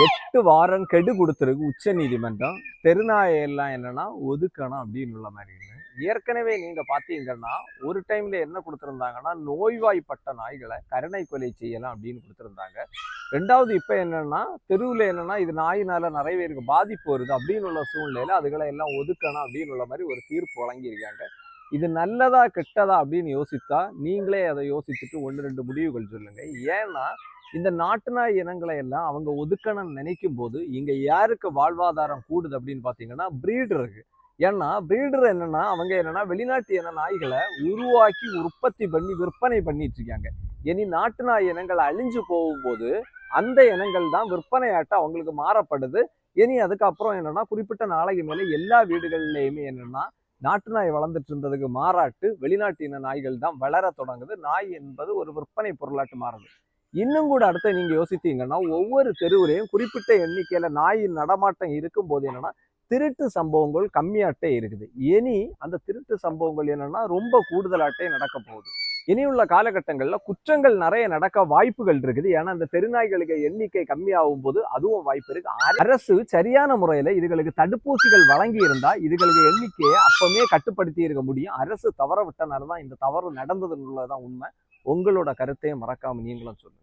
எட்டு வாரம் கெடு கொடுத்துருக்கு உச்ச நீதிமன்றம். தெருநாயெல்லாம் என்னன்னா ஒதுக்கணும் அப்படின்னு உள்ள மாதிரி ஏற்கனவே நீங்க பாத்தீங்கன்னா ஒரு டைம்ல என்ன கொடுத்துருந்தாங்கன்னா நோய்வாய்ப்பட்ட நாய்களை கருணை கொலை செய்யலாம் அப்படின்னு கொடுத்துருந்தாங்க. ரெண்டாவது இப்ப என்னன்னா தெருவில் என்னன்னா இது நாயினால நிறைய பேருக்கு பாதிப்பு வருது அப்படின்னு உள்ள சூழ்நிலையில அதுகளை எல்லாம் ஒதுக்கணும் அப்படின்னு உள்ள மாதிரி ஒரு தீர்ப்பு வழங்கியிருக்காங்க. இது நல்லதா கெட்டதா அப்படின்னு யோசித்தா நீங்களே அதை யோசிச்சுட்டு ஒன்று ரெண்டு முடிவுகள் சொல்லுங்க. ஏன்னா இந்த நாட்டு நாய் இனங்களை எல்லாம் அவங்க ஒதுக்கணும்னு நினைக்கும் போது இங்கே யாருக்கு வாழ்வாதாரம் கூடுது அப்படின்னு பார்த்தீங்கன்னா ப்ரீடருக்கு ஏன்னா பிரீடர் என்னன்னா அவங்க என்னன்னா வெளிநாட்டு இன நாய்களை உருவாக்கி உற்பத்தி பண்ணி விற்பனை பண்ணிட்டு இருக்காங்க. இனி நாட்டு நாய் இனங்கள் அழிஞ்சு போகும்போது அந்த இனங்கள் தான் விற்பனையாட்ட அவங்களுக்கு மாறப்படுது. இனி அதுக்கப்புறம் என்னன்னா குறிப்பிட்ட நாளைக்கு மேலே எல்லா வீடுகள்லையுமே என்னன்னா நாட்டு நாய் வளர்ந்துட்டு இருந்ததுக்கு மாறாட்டு வெளிநாட்டு இன நாய்கள் தான் வளர தொடங்குது. நாய் என்பது ஒரு விற்பனை பொருளாட்டு மாறுது. இன்னும் கூட அடுத்த நீங்கள் யோசித்தீங்கன்னா ஒவ்வொரு தெருவுலையும் குறிப்பிட்ட எண்ணிக்கையில் நாயின் நடமாட்டம் இருக்கும் போது என்னன்னா திருட்டு சம்பவங்கள் கம்மியாட்டே இருக்குது. இனி அந்த திருட்டு சம்பவங்கள் என்னன்னா ரொம்ப கூடுதலாட்டே நடக்க போகுது இனியுள்ள காலகட்டங்களில் குற்றங்கள் நிறைய நடக்க வாய்ப்புகள் இருக்குது. ஏன்னா இந்த தெருநாய்களுக்கு எண்ணிக்கை கம்மியாகும் போது அதுவும் வாய்ப்பு இருக்கு. அரசு சரியான முறையில் இதுகளுக்கு தடுப்பூசிகள் வழங்கி இருந்தா இதுகளுக்கு எண்ணிக்கையை அப்பவுமே கட்டுப்படுத்தி இருக்க முடியும். அரசு தவற விட்டனால தான் இந்த தவறு நடந்ததுன்றதுதான் உண்மை. உங்களோட கருத்தையும் மறக்காம நீங்களும் சொல்லுங்க.